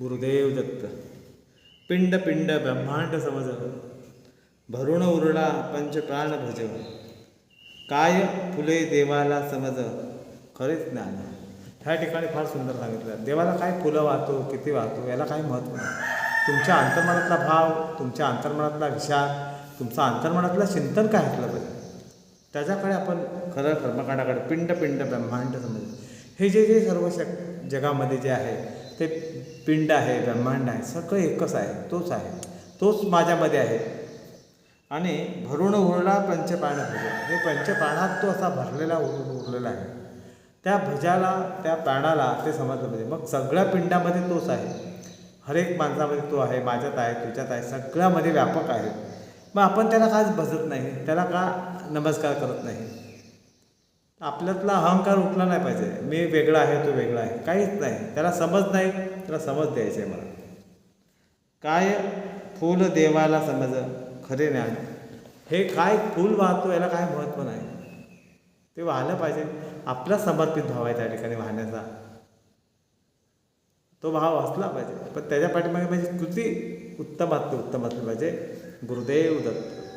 गुरुदेव दत्त पिंड पिंड ब्रह्मांड समज। भरून पंच पंचप्राण भज। काय फुले देवाला समज। खरेच ज्ञान ह्या ठिकाणी फार सुंदर सांगितलं. देवाला काय फुलं वाहतो किती वाहतो याला काही महत्त्व नाही. तुमच्या अंतर्मनातला भाव तुमच्या अंतर्मनातला विचार तुमचा अंतर्मनातलं चिंतन काय असलं पाहिजे? त्याच्याकडे आपण खरं कर्मकांडाकडे पिंड पिंड ब्रह्मांड समज. हे जे जे सर्व शक जगामध्ये जे आहे ते पिंड आहे ब्रह्मांड आहे सगळं एकच आहे तोच आहे तोच माझ्यामध्ये आहे. आणि भरून उरला पंचपाण भजा. हे पंचपाणात तो असा भरलेला उर उरलेला आहे. त्या भजाला त्या प्राणाला ते समजलं पाहिजे. मग सगळ्या पिंडामध्ये तोच आहे. हरेक माणसामध्ये तो आहे माझ्यात आहे तुझ्यात आहे सगळ्यामध्ये व्यापक आहे. मग आपण त्याला काच भजत नाही त्याला का नमस्कार करत नाही? आपल्यातला अहंकार उठला नाही पाहिजे. मी वेगळा आहे तो वेगळा आहे. काहीच नाही. त्याला समज नाही त्याला समज द्यायचं आहे मला. काय फूल देवाला समज? खरे ज्ञान. हे काय फूल वाहतो याला काय महत्त्व नाही. ते वाहलं पाहिजे. आपला समर्पित भाव आहे त्या ठिकाणी वाहण्याचा. तो भाव असला पाहिजे. पण त्याच्या पाठीमागे म्हणजे कृती उत्तमातली उत्तम असली पाहिजे. गुरुदेव दत्त.